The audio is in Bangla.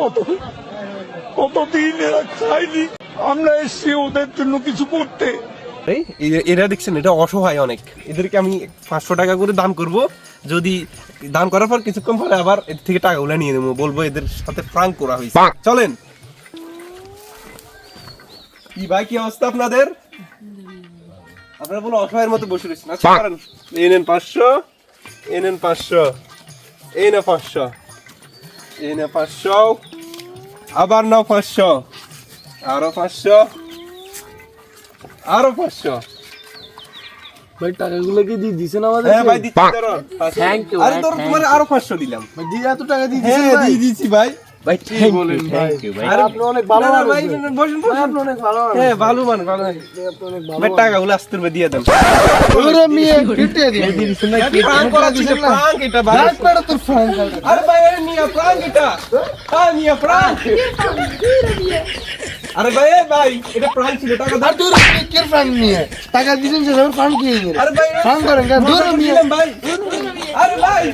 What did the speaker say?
কত? কতদিন এরা খায়নি? আমরা এসছি ওদের জন্য কিছু করতে। এরা দেখছেন এটা অসহায় অনেক। এদেরকে আমি পাঁচশো টাকা করে দান করব। যদি দান করার পর কিছুক্ষণ পরে আবার এর থেকে টাকাগুলো নিয়ে নেব। বলব এদের সাথে প্রাঙ্ক করা হয়েছে। চলেন। কি ভাই কি অবস্থা আপনাদের? আপনারা বলো অসহায়ের মতো বসে রয়েছেন। আচ্ছা করেন এই নেন পাঁচশো। এই নেন পাঁচশো। এই না পাঁচশো। এই না পাঁচশো। আবার নাও পাঁচশো। আরও পাঁচশো। আরও পাঁচশো। ভাই টাকাগুলো কি দিয়ে দিছেন আমাদের হ্যাঁ ভাই দিচ্ছি ধরো Thank you, আরে তোমার আরও পাঁচশো দিলাম। ভাই দিয়ে এত টাকা দিয়ে দিছেন হ্যাঁ ভাই? দিয়ে দিচ্ছি ভাই ভাই ঠিক বলেন ভাই। আরে আপনি অনেক ভালো না, না, মানুষ। ভাই, ভাই। বসেন বসেন। আপনি অনেক ভালো মানুষ। হ্যাঁ ভালো মান ভালো মান। আপনি অনেক ভালো ভাই টাকাগুলো আস্তে করে দিয়ে দেন। ওরে মেয়ে কেটে দিন প্রাঙ্ক করা ছিল প্রাঙ্ক এটা ভাই। রাত পেড়ে তোর আরে ভাই প্রাঙ্ক এটা হ্যাঁ নিয়া প্রাঙ্ক আরে ভাই এ ভাই এটা প্রাঙ্ক ছিল টাকা আর দাও তোর কে ফ্রেন্ড নিয়ে টাকা দিছেন সে সব ফান্ড কি নিয়ে আরে ভাই ফান্ড করেন কেন দূর নিয়ে ভাই আরে ভাই